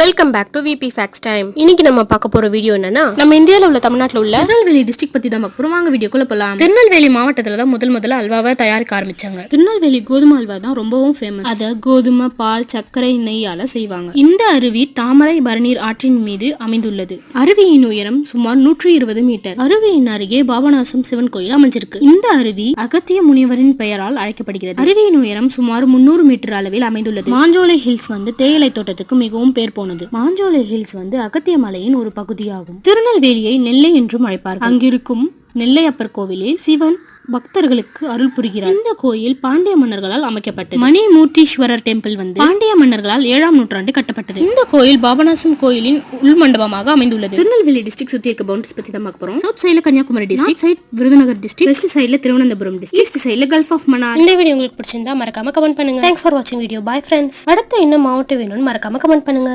Welcome back to VP facts time இன்னைக்கு நம்ம பார்க்க போற வீடியோ என்னன்னா நம்ம இந்தியால உள்ள தமிழ்நாட்டுல உள்ள திருநெல்வேலி டிஸ்ட்ரிக்ட் பத்தி தான் பார்க்க வாங்க வீடியோக்குள்ள போலாம். திருநெல்வேலி மாவட்டத்துல தான் முதல் முதல்ல அல்வாவை தயாரிக்க ஆரம்பிச்சாங்க. திருநெல்வேலி கோதுமை அல்வா தான் ரொம்பவும் ஃபேமஸ் அத கோதுமை பால் சர்க்கரை நெய்யால செய்வாங்க. இந்த அருவி தாமரை பரநீர் ஆற்றின் மீது அமைந்துள்ளது. அருவியின் உயரம் சுமார் நூற்றி இருபது மீட்டர். அருவியின் அருகே பாபநாசம் சிவன் கோயில் அமைஞ்சிருக்கு. இந்த அருவி அகத்திய முனிவரின் பெயரால் அழைக்கப்படுகிறது. அருவியின் உயரம் சுமார் முன்னூறு மீட்டர் அளவில் அமைந்துள்ளது. மாஞ்சோலை ஹில்ஸ் வந்து தேயிலை தோட்டத்துக்கு மிகவும் பேர் போனது. மாஞ்சோலை ஹில்ஸ் வந்து அகத்திய மலையின் ஒரு பகுதியாகும். திருநெல்வேலியை நெல்லை என்றும் அழைப்பார்கள். அங்கிருக்கும் நெல்லையப்பர் கோவிலில் சிவன் பக்தர்களுக்கு அருள் புரிகிறார். இந்த கோயில் பாண்டிய மன்னர்களால் அமைக்கப்பட்டது. மணிமூர்த்தீஸ்வரர் டெம்பிள் வந்து பாண்டிய மன்னர்களால் ஏழாம் நூற்றாண்டு கட்டப்பட்டது. இந்த கோயில் பாபநாசம் கோயிலின் உள் மண்டபமாக அமைந்துள்ளது. திருநெல்வேலி டிஸ்ட்ரிக்ட் சுத்தி இருக்க பவுண்டரிஸ் பத்தி தான் பார்க்க போறோம். சவுத் சைடுல Kanyakumari district side Virudhunagar district west சைடுல திருவனந்தபுரம் டிஸ்ட்ரிக்ட் ஈஸ்ட் சைடுல கல்ஃப் ஆஃப் மன்னார் இந்த வீடியோ உங்களுக்கு பிடிச்சிருந்தா மறக்காம கமெண்ட் பண்ணுங்க. தேங்க்ஸ் ஃபார் வாட்சிங் வீடியோ பை ஃப்ரெண்ட்ஸ் அடுத்து என்ன மாவட்டம் வேணும்னு மறக்காம கமெண்ட் பண்ணுங்க.